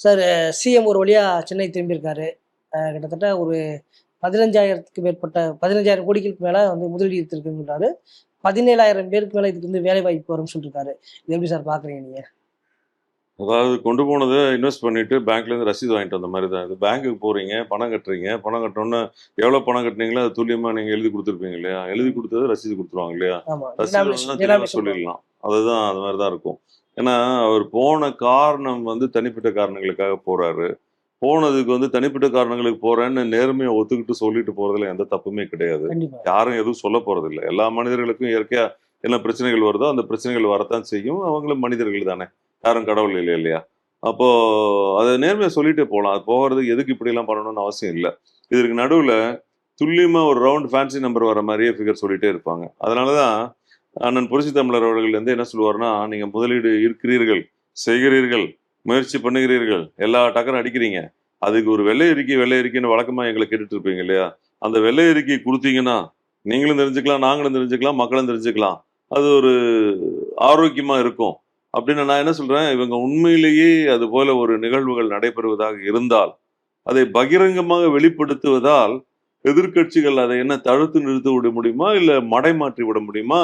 Sir CM ஒரு வழியா சென்னை திரும்பியிருக்காரு. கிட்டத்தட்ட ஒரு பதினஞ்சாயிரத்துக்கு மேற்பட்ட பதினஞ்சாயிரம் கோடிக்கு மேல வந்து முதலீடு இருக்குன்றாரு பதினேழாயிரம் பேருக்கு மேல இதுக்கு வந்து வேலை வாய்ப்பு வரும்னு சொல்லியிருக்காரு இது எப்படி சார் பாக்குறீங்க நீங்க? அதாவது கொண்டு போனதை இன்வெஸ்ட் பண்ணிட்டு பேங்க்ல இருந்து ரசீது வாங்கிட்டு வந்த மாதிரி தான். இது பேங்க்குக்கு போறீங்க பணம் கட்டுறீங்க. பணம் கட்டணும்னா எவ்வளவு பணம் கட்டினீங்களோ அது துல்லியமா நீங்க எழுதி கொடுத்துருப்பீங்க இல்லையா? எழுதி கொடுத்தது ரசீது கொடுத்துருவாங்க இல்லையா? ரசீது சொல்லிடலாம். அதுதான் அது மாதிரி தான் இருக்கும். ஏன்னா அவர் போன காரணம் வந்து தனிப்பட்ட காரணங்களுக்காக போறாரு. போனதுக்கு வந்து தனிப்பட்ட காரணங்களுக்கு போறேன்னு நேர்மையை ஒத்துக்கிட்டு சொல்லிட்டு போறதுல எந்த தப்புமே கிடையாது. யாரும் எதுவும் சொல்ல போறது இல்லை எல்லா மனிதர்களுக்கும் இயற்கையா என்ன பிரச்சனைகள் வருதோ அந்த பிரச்சனைகள் வரத்தான் செய்யும். அவங்களும் மனிதர்கள் தானே. யாரும் கடவுள் இல்லை இல்லையா? அப்போ அதை நேர்மையா சொல்லிட்டே போகலாம் அது போகிறதுக்கு எதுக்கு இப்படி எல்லாம் பண்ணணும்னு அவசியம் இல்லை. இதற்கு நடுவுல துல்லியமா ஒரு ரவுண்ட் ஃபேன்சி நம்பர் வர மாதிரியே ஃபிகர் சொல்லிட்டே இருப்பாங்க. அதனாலதான் அண்ணன் புரட்சி தமிழர் அவர்கள் வந்து என்ன சொல்லுவார்னா நீங்க முதலீடு இருக்கிறீர்கள் செய்கிறீர்கள் முயற்சி பண்ணுகிறீர்கள் எல்லா டக்கரும் அடிக்கிறீங்க. அதுக்கு ஒரு வெள்ளை அறிக்கை வெள்ளை அறிக்கைன்னு வழக்கமா எங்களை கேட்டுட்டு இருப்பீங்க இல்லையா? அந்த வெள்ளை அறிக்கை கொடுத்தீங்கன்னா நீங்களும் தெரிஞ்சுக்கலாம் நாங்களும் தெரிஞ்சுக்கலாம் மக்களும் தெரிஞ்சுக்கலாம். அது ஒரு ஆரோக்கியமா இருக்கும். அப்படின்னு நான் என்ன சொல்றேன் இவங்க உண்மையிலேயே அது போல ஒரு நிகழ்வுகள் நடைபெறுவதாக இருந்தால் அதை பகிரங்கமாக வெளிப்படுத்துவதால் எதிர்க்கட்சிகள் அதை என்ன தடுத்து நிறுத்தி விட முடியுமா? இல்ல மடைமாற்றி விட முடியுமா?